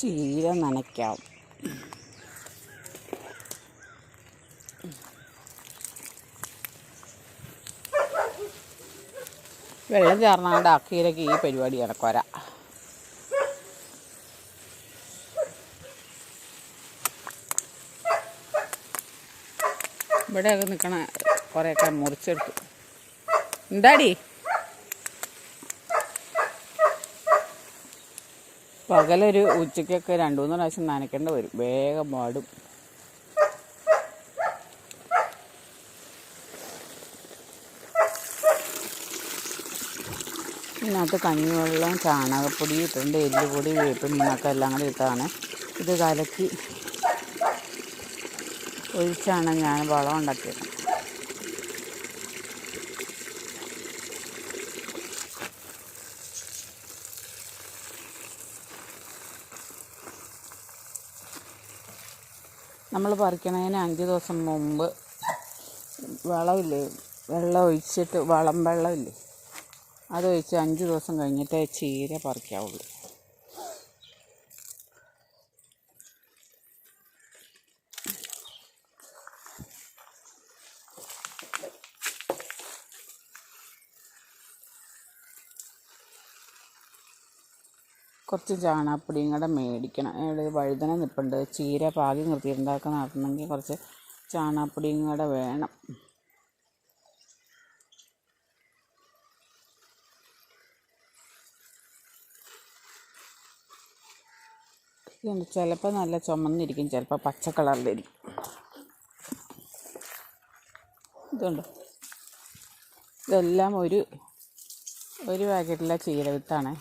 ചീര നനയ്ക്കാം. വെള്ളം ചേർന്നാണ്ട് അക്കീരക്ക് ഈ പരിപാടി ഇടക്കൊര ഇവിടെയൊക്കെ നിൽക്കണ കുറേയൊക്കെ മുറിച്ചെടുത്തു. എന്താടി? പകലൊരു ഉച്ചയ്ക്കൊക്കെ രണ്ടു മൂന്ന് പ്രാവശ്യം നനയ്ക്കേണ്ട വരും. വേഗം പാടും ഇതിനകത്ത് കഞ്ഞിവെള്ളം ചാണകപ്പൊടി ഇട്ടുണ്ട് എല്ലുപൊടി വേപ്പും മീനൊക്കെ എല്ലാം കൂടി ഇട്ടാണ് ഇത് കലക്കി ഒഴിച്ചാണ് ഞാൻ വളം ഉണ്ടാക്കിയത്. നമ്മൾ പറിക്കണതിന് അഞ്ച് ദിവസം മുമ്പ് വളമില്ലേ വെള്ളം ഒഴിച്ചിട്ട് വളം വെള്ളമില്ലേ? അതൊഴിച്ച് അഞ്ച് ദിവസം കഴിഞ്ഞിട്ടേ ചീര പറിക്കാവുള്ളൂ. കുറച്ച് ചാണകപ്പൊടിയും കൂടെ മേടിക്കണം. ഇവിടെ വഴുതന നിൽപ്പുണ്ട് ചീര പാകി നിർത്തിയിട്ടുണ്ടാക്കാൻ നടത്തണമെങ്കിൽ കുറച്ച് ചാണകപ്പൊടിയും കൂടെ വേണം. ഇതുണ്ട്. ചിലപ്പോൾ നല്ല ചുമന്നിരിക്കും. ചിലപ്പോൾ പച്ച കളറിലിരിക്കും. ഇതുണ്ട്. ഇതെല്ലാം ഒരു ഒരു പാക്കറ്റിലെ ചീര വിത്താണ്.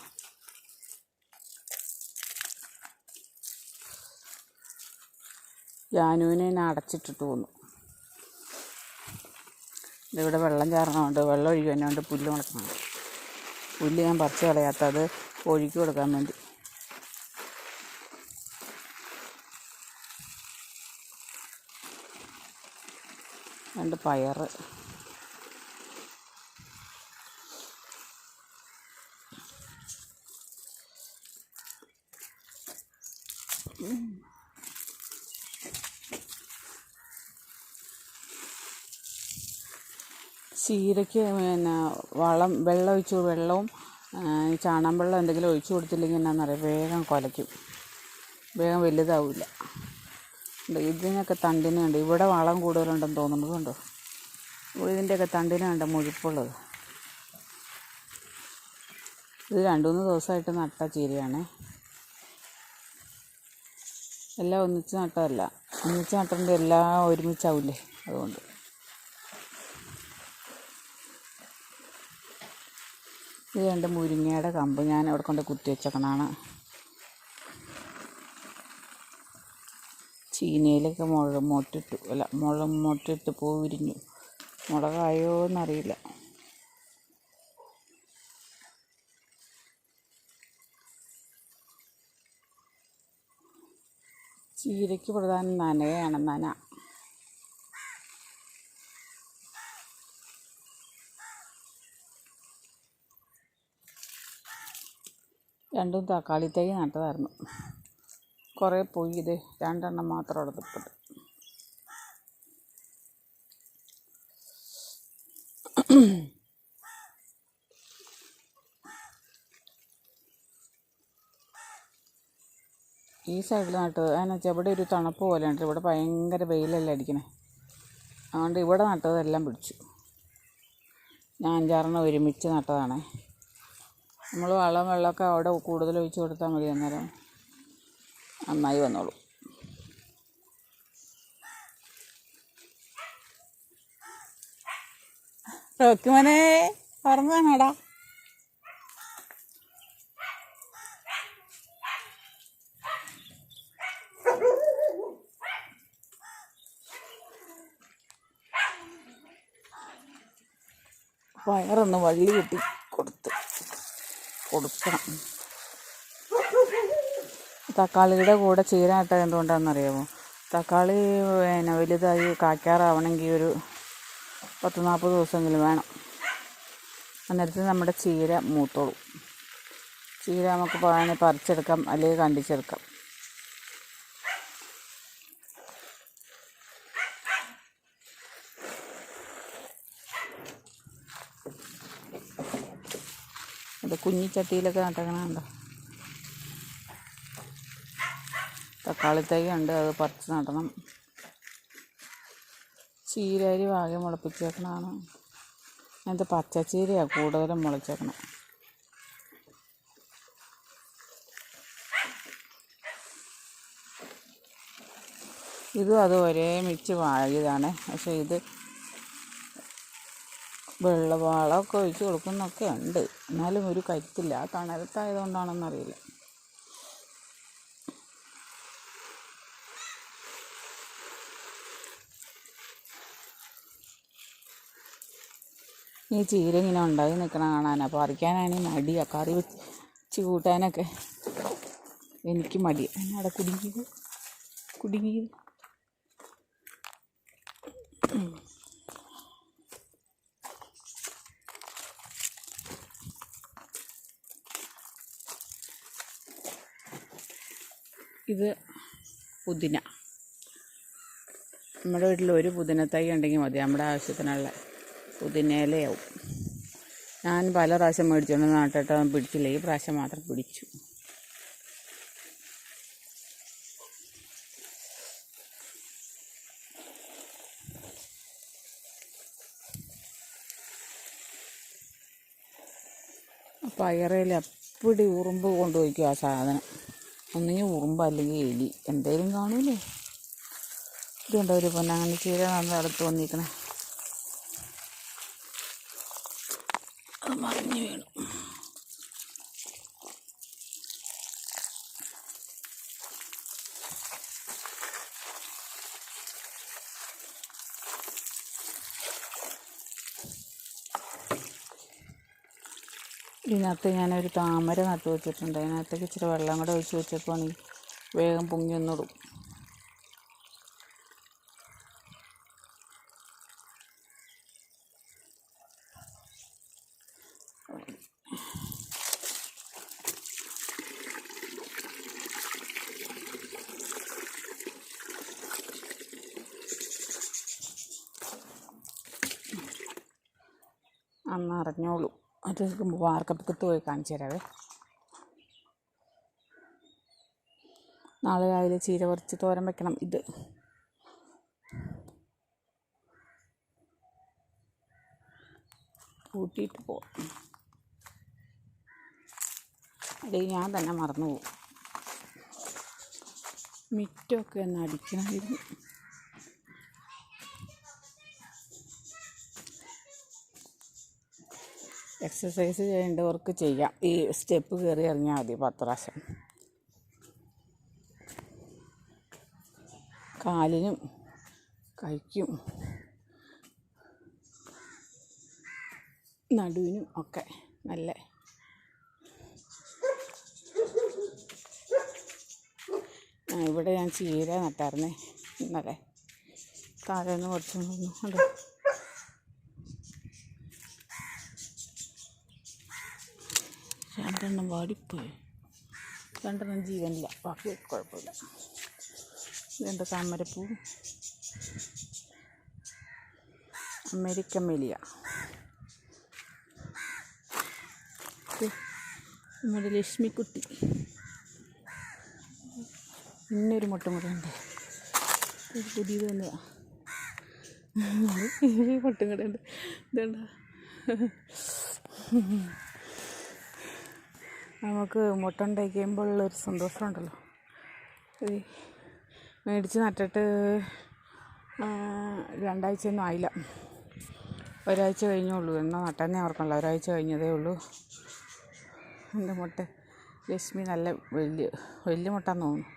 ജാനുവിനെ ഞാൻ അടച്ചിട്ടിട്ട് പോന്നു ഇതിവിടെ വെള്ളം ചേർന്നതുകൊണ്ട് വെള്ളം ഒഴിക്കുന്നതുകൊണ്ട് പുല്ല് മുളക്കണം പുല്ല് ഞാൻ പറിച്ച് കളയാത്ത അത് കോഴിക്ക് കൊടുക്കാൻ വേണ്ടി. രണ്ട് പയറ്. ചീരയ്ക്ക് പിന്നെ വളം വെള്ളം ഒഴിച്ച് വെള്ളവും ചാണകം വെള്ളം എന്തെങ്കിലും ഒഴിച്ചു കൊടുത്തില്ലെങ്കിൽ എന്നാന്നറിയാം? വേഗം കുലയ്ക്കും. വേഗം വലുതാവില്ല ഇതിനൊക്കെ ഇതിനൊക്കെ തണ്ടിനുണ്ട് ഇവിടെ വളം കൂടുതലുണ്ടെന്ന് തോന്നുന്നത് കണ്ടോ? ഇതിന്റെയൊക്കെ തണ്ടിനുണ്ട് മുഴുപ്പുള്ളത്. ഇത് രണ്ട് മൂന്ന് ദിവസമായിട്ട് നട്ട ചീരയാണ്. എല്ലാം ഒന്നിച്ച് നട്ടതല്ല. ഒന്നിച്ച് നട്ടിട്ടുണ്ട് എല്ലാം ഒരുമിച്ചാവില്ലേ അതുകൊണ്ട്. ഇത് രണ്ട് മുരിങ്ങയുടെ കമ്പ് ഞാൻ അവിടെ കൊണ്ട് കുത്തി വെച്ചേക്കണാണ് ചീനയിലൊക്കെ മുളക് മുട്ടിട്ടു അല്ല മുളക് മുട്ടിട്ട് പൂ വിരിഞ്ഞു. മുളകായോ എന്നറിയില്ല. ചീരയ്ക്ക് പ്രധാനം നനയാണ് നന. രണ്ടും തക്കാളി തൈ നട്ടതായിരുന്നു. കുറേ പോയി ഇത് രണ്ടെണ്ണം മാത്രം നിൽപ്പുണ്ട് ഈ സൈഡിൽ നട്ടത് അതിന് വെച്ചാൽ ഇവിടെ ഒരു തണുപ്പ് പോലെ ഉണ്ട്. ഇവിടെ ഭയങ്കര വെയിലല്ലേ അടിക്കണേ. അതുകൊണ്ട് ഇവിടെ നട്ടതെല്ലാം പിടിച്ചു. ഞാൻ അഞ്ചാറെണ്ണം ഒരുമിച്ച് നട്ടതാണേ. നമ്മൾ വളം വെള്ളമൊക്കെ അവിടെ കൂടുതൽ ഒഴിച്ച് കൊടുത്താൽ മതി അന്നേരം നന്നായി വന്നോളൂ. റോക്കുമനെ തന്നെടാ പയറൊന്ന് വള്ളി കെട്ടി കൊടുത്ത് കൊടുക്കണം. തക്കാളിയുടെ കൂടെ ചീര നട്ടത് എന്തുകൊണ്ടാണെന്നറിയാമോ? തക്കാളി പിന്നെ വലുതായി കായ്ക്കാറാവണമെങ്കിൽ ഒരു പത്ത് നാൽപ്പത് ദിവസമെങ്കിലും വേണം. അന്നേരത്ത് നമ്മുടെ ചീര മൂത്തോളും. ചീര നമുക്ക് വേണമെങ്കിൽ പറിച്ചെടുക്കാം അല്ലെങ്കിൽ കണ്ടിച്ചെടുക്കാം. കുഞ്ഞിച്ചട്ടിയിലൊക്കെ നട്ടേക്കണുണ്ടോ? തക്കാളി തൈ ഉണ്ട് അത് പറിച്ച് നടണം. ചീരരി വാകെ മുളപ്പിച്ചേക്കണതാണ്. അങ്ങനത്തെ പച്ചച്ചീരയാണ് കൂടുതലും മുളച്ചേക്കണം. ഇതും അത് ഒരേ മിച്ച് വാങ്ങിയതാണ് പക്ഷേ ഇത് വെള്ളവാളമൊക്കെ ഒഴിച്ച് കൊടുക്കുന്നൊക്കെ ഉണ്ട്. എന്നാലും ഒരു കരുത്തില്ല. ആ തണലത്തായതുകൊണ്ടാണെന്നറിയില്ല. ഈ ചീര ഇങ്ങനെ ഉണ്ടായി നിൽക്കണ കാണാനാണ് പറിക്കാനാണെങ്കിൽ മടിയാണ് കറി വെച്ച് കൂട്ടാനൊക്കെ എനിക്ക് മടി. അവിടെ കുടുങ്ങിയത്? കുടുങ്ങിയത്? ഇത് പുതിന. നമ്മുടെ വീട്ടിൽ ഒരു പുതിന തൈ ഉണ്ടെങ്കിൽ മതി. നമ്മുടെ ആവശ്യത്തിനുള്ള പുതിനയിലയാവും ഞാൻ പല പ്രാവശ്യം മേടിച്ചുകൊണ്ട് നാട്ടിട്ട് പിടിച്ചില്ല. ഈ പ്രാവശ്യം മാത്രം പിടിച്ചു. പയറയിൽ അപ്പടി ഉറുമ്പ് കൊണ്ടുപോയിക്കും ആ സാധനം. ഒന്നുകിൽ ഉറുമ്പ് അല്ലെങ്കിൽ എലി. എന്തേലും കാണൂലേ? ഇതുണ്ടോ ഒരു പൊന്നാങ്ങണി ചീര നമ്മൾ അടുത്ത് വന്നിരിക്കണേ? അത് മറിഞ്ഞു വീണു. ഇതിനകത്ത് ഞാനൊരു താമര നട്ടു വെച്ചിട്ടുണ്ട്. അതിനകത്തേക്ക് ഇച്ചിരി വെള്ളം കൂടെ ഒഴിച്ച് വെച്ചപ്പോൾ വേഗം പൊങ്ങി ഒന്നിടും അന്ന് അറിഞ്ഞോളൂ അത് വാർക്കപ്പക്കത്ത് പോയി കാണിച്ചു തരാവേ. നാളെ രാവിലെ ചീര പറിച്ച് തോരൻ വെക്കണം ഇത്. കൂട്ടിയിട്ട് പോവാം. അല്ലെങ്കിൽ ഞാൻ തന്നെ മറന്നു പോകും മിറ്റമൊക്കെ ഒന്ന് അടിക്കണമായിരുന്നു. എക്സസൈസ് ചെയ്യേണ്ടവർക്ക് ചെയ്യാം. ഈ സ്റ്റെപ്പ് കയറി ഇറങ്ങിയാൽ മതി പത്ത് പ്രാവശ്യം. കാലിനും കൈക്കും നടുവിനും ഒക്കെ നല്ല ഇവിടെ ഞാൻ ചീര നട്ടായിരുന്നേ. ഇന്നലെ. താഴെ നിന്ന് കുറച്ചും കണ്ടോ? രണ്ടെണ്ണം വാടിപ്പോയി. രണ്ടെണ്ണം ജീവനില്ല. ബാക്കി കുഴപ്പമില്ല. രണ്ട് താമരപ്പൂ. അമേരിക്കൻ മെലിയ നമ്മുടെ ലക്ഷ്മിക്കുട്ടി. ഇന്നൊരു മുട്ട ഉണ്ട് ഇത് പുതിയത് തന്നെയാണ് മുട്ടും കൂടെ ഉണ്ട് ഇതുണ്ടോ. നമുക്ക് മുട്ട ഉണ്ടാക്കിയുമ്പോഴുള്ളൊരു സന്തോഷമുണ്ടല്ലോ. മേടിച്ച് നട്ടിട്ട് രണ്ടാഴ്ചയൊന്നും ആയില്ല. ഒരാഴ്ച കഴിഞ്ഞുള്ളൂ എന്നാൽ നട്ടന്നെ ഓർക്കണില്ല ഒരാഴ്ച കഴിഞ്ഞതേ ഉള്ളൂ. എന്റെ മുട്ട. ലക്ഷ്മി നല്ല വലിയ വലിയ മുട്ടാന്ന് തോന്നുന്നു.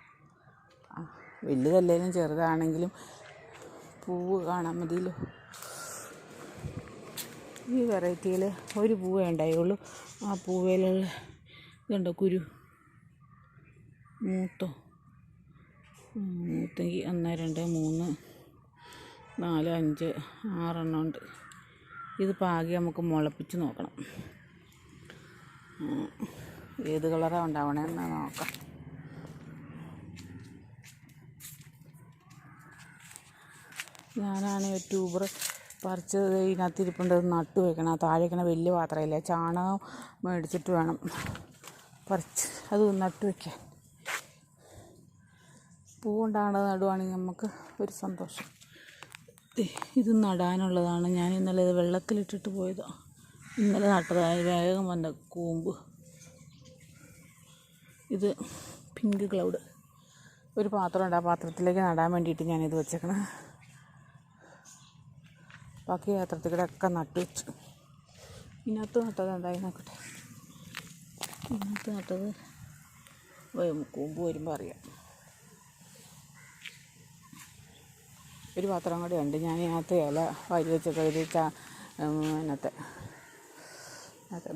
ആ വലുതല്ലേലും ചെറുതാണെങ്കിലും പൂവ് കാണാൻ മതിയല്ലോ. ഈ വെറൈറ്റിയിൽ ഒരു പൂവേ ഉണ്ടായുള്ളൂ. ആ പൂവേലുള്ള ഇതുണ്ടോ കുരു? മൂത്തോ? മൂത്തെങ്കിൽ ഒന്ന് രണ്ട് മൂന്ന് നാല് അഞ്ച് ആറെണ്ണം ഉണ്ട്. ഇത് പാകി നമുക്ക് മുളപ്പിച്ച് നോക്കണം. ഏത് കളറാണ് ഉണ്ടാവണമെന്ന് നോക്കാം. ഞാനാണ് യൂട്യൂബർ പറിച്ചത് ഇതിനകത്ത് ഇരിപ്പുണ്ട് അത് നട്ടു വെക്കണം. താഴേക്കണ വലിയ പാത്രമില്ല? ചാണകം മേടിച്ചിട്ട് വേണം. പറിച്ച് അത് നട്ടു വയ്ക്കാൻ കൊണ്ടാണ് നടുവാണെങ്കിൽ നമുക്ക് ഒരു സന്തോഷം. ഇത് നടാനുള്ളതാണ്. ഞാൻ ഇന്നലെ ഇത് വെള്ളത്തിലിട്ടിട്ട് പോയതാണ് ഇന്നലെ നട്ടതായി വേഗം വന്ന കൂമ്പ്. ഇത് പിങ്ക് ക്ലൗഡ്. ഒരു പാത്രമുണ്ട് ആ പാത്രത്തിലേക്ക് നടാൻ വേണ്ടിയിട്ട് ഞാനിത് വെച്ചേക്കണ. ബാക്കി പാത്രത്തിൽ കൂടെ ഒക്കെ നട്ടു വെച്ചു. ഇതിനകത്ത് നട്ടത്. എന്തായി നോക്കട്ടെ. ഇതിനകത്ത് നട്ടത് കൂമ്പ് വരുമ്പോൾ അറിയാം. ഒരു പാത്രം കൂടെ ഉണ്ട്. ഞാൻ ഇതിനകത്ത് ഇല വാരി വെച്ചൊക്കെ ഒരു ചാ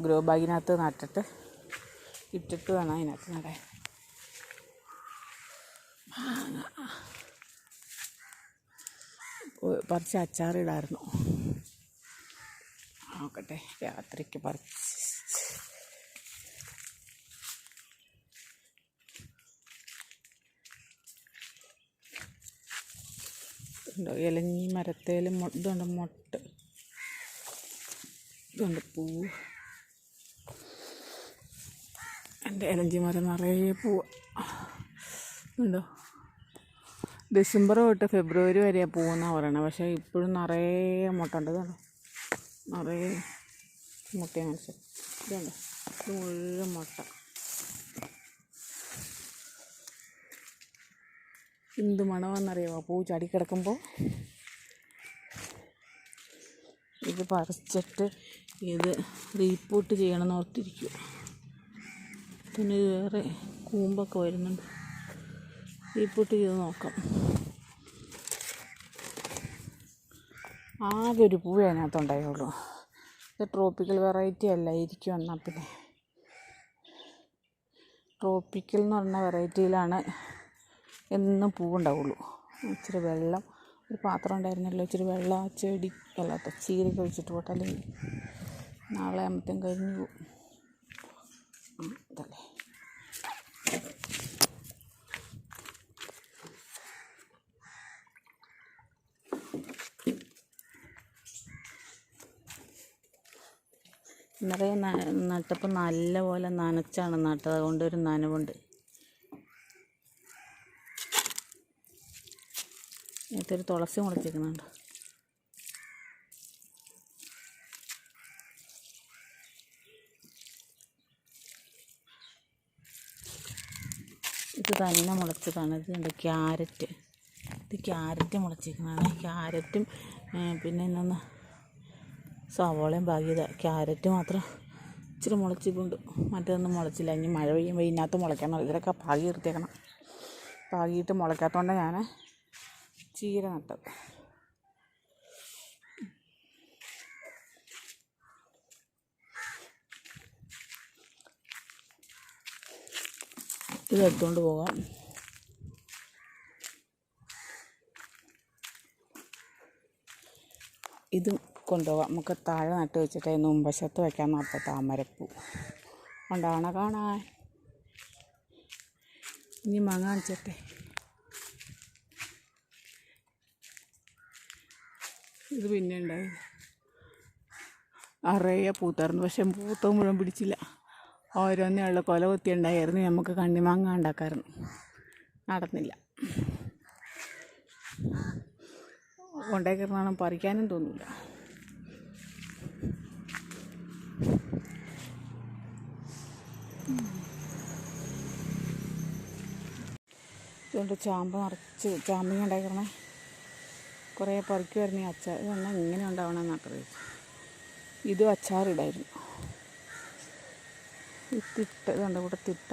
ഗ്രോ ബാഗിനകത്ത് നട്ടിട്ട് ഇട്ടിട്ട് വേണം അതിനകത്ത് നടാൻ. പറിച്ച് അച്ചാറിടായിരുന്നു. നോക്കട്ടെ രാത്രിക്ക് പറിച്ച് ഉണ്ടോ ഇലഞ്ഞി മരത്തേൽ ഇതുണ്ട് മൊട്ട്. ഇതുണ്ട് പൂവ് എന്റെ ഇലഞ്ചി മരം നിറയെ പൂവ്. ഉണ്ടോ ഡിസംബർ തൊട്ട് ഫെബ്രുവരി വരെയാണ് പൂവെന്നാണ് പറയണത് പക്ഷേ ഇപ്പോഴും നിറയെ മുട്ടുണ്ട്. ഇതുണ്ടോ? നിറയെ മുട്ടയാണ്. ഇതുണ്ട്? ഇത് മുഴുവൻ മുട്ട. എന്ത് മണമെന്നറിയാമോ പൂ ചാടി കിടക്കുമ്പോൾ ഇത് പറിച്ചിട്ട് ഇത് റീപ്പോട്ട് ചെയ്യണമെന്ന് ഓർത്തിരിക്കുക പിന്നെ വേറെ കൂമ്പൊക്കെ വരുന്നുണ്ട്. റീപ്പോട്ട് ചെയ്ത് നോക്കാം. ആകെ ഒരു പൂവേ അതിനകത്തുണ്ടായുള്ളൂ. ഇത് ട്രോപ്പിക്കൽ വെറൈറ്റി അല്ല ഇരിക്കും എന്നാൽ പിന്നെ. ട്രോപ്പിക്കൽ എന്ന് പറഞ്ഞ വെറൈറ്റിയിലാണ് എന്നും പൂവുണ്ടാവുള്ളൂ. ഇച്ചിരി വെള്ളം ഒരു പാത്രം ഉണ്ടായിരുന്നല്ലോ ഇച്ചിരി വെള്ളം ആ ചെടി അല്ലാത്ത ചീരയ്ക്ക് ഒഴിച്ചിട്ട് പോട്ടെ അല്ലെങ്കിൽ നാളെ ആകുമ്പത്തേക്കും കഴിഞ്ഞു പോകും ഉം, ഇതല്ലേ. ഇന്നലെ ന- നട്ടപ്പോൾ നല്ല പോലെ നനച്ചാണ് നട്ടത്. അതുകൊണ്ട് ഒരു നനവുണ്ട്. ഇതിൽ തുളസി മുളച്ചിരിക്കുന്നുണ്ട് ഇത് തന്നെ മുളച്ചതാണ്. ഇത് ഉണ്ട് ക്യാരറ്റ്. ഇത് ക്യാരറ്റ് മുളച്ചിരിക്കുന്നതാണ്. ക്യാരറ്റും പിന്നെ ഇന്നൊന്ന് സവോളയും ഭാഗ്യത ക്യാരറ്റ് മാത്രം ഇച്ചിരി മുളച്ചിട്ടുണ്ട്. മറ്റൊന്നും മുളച്ചില്ല. ഇനി മഴ പെയ്യുമ്പോൾ ഇതിനകത്ത് മുളയ്ക്കണം ഇതിലൊക്കെ പാകി നിർത്തിയേക്കണം. പാകിയിട്ട് മുളയ്ക്കാത്തതുകൊണ്ട് ഞാൻ ചീര നട്ടത്. ഇത് എടുത്തുകൊണ്ട് പോകാം. ഇതും കൊണ്ടുപോകാം. നമുക്ക് താഴെ നട്ട് വെച്ചിട്ട് മുമ്പശത്ത് വയ്ക്കാൻ നോക്കാം താമരപ്പൂ ഉണ്ടാവണ കാണാൻ. ഇനി മങ്ങാൻ കാണിച്ചട്ടെ. ഇത് പിന്നെ ഉണ്ടായി അറയെ പൂത്തായിരുന്നു. പക്ഷെ പൂത്ത മുഴുവൻ പിടിച്ചില്ല. ഓരോന്നേ ഉള്ള കൊല കുത്തി ഉണ്ടായിരുന്നു നമുക്ക് കണ്ണിമാങ്ങ ഉണ്ടാക്കാമായിരുന്നു. നടന്നില്ല. കൊണ്ടേക്കിറങ്ങണം പറിക്കാനും തോന്നില്ല ചാമ്പ് നിറച്ച് ചാമ്പങ്ങ ഉണ്ടാക്കിക്കണേ കുറേ പറിക്കുമായിരുന്നു ഈ അച്ചാർ ഇതെല്ലാം ഇങ്ങനെ ഉണ്ടാവണമെന്നൊക്കെ അറിയിച്ചു ഇതും അച്ചാറിടായിരുന്നു. ഈ തിട്ട ഇതുണ്ട് ഇവിടെ തിട്ട.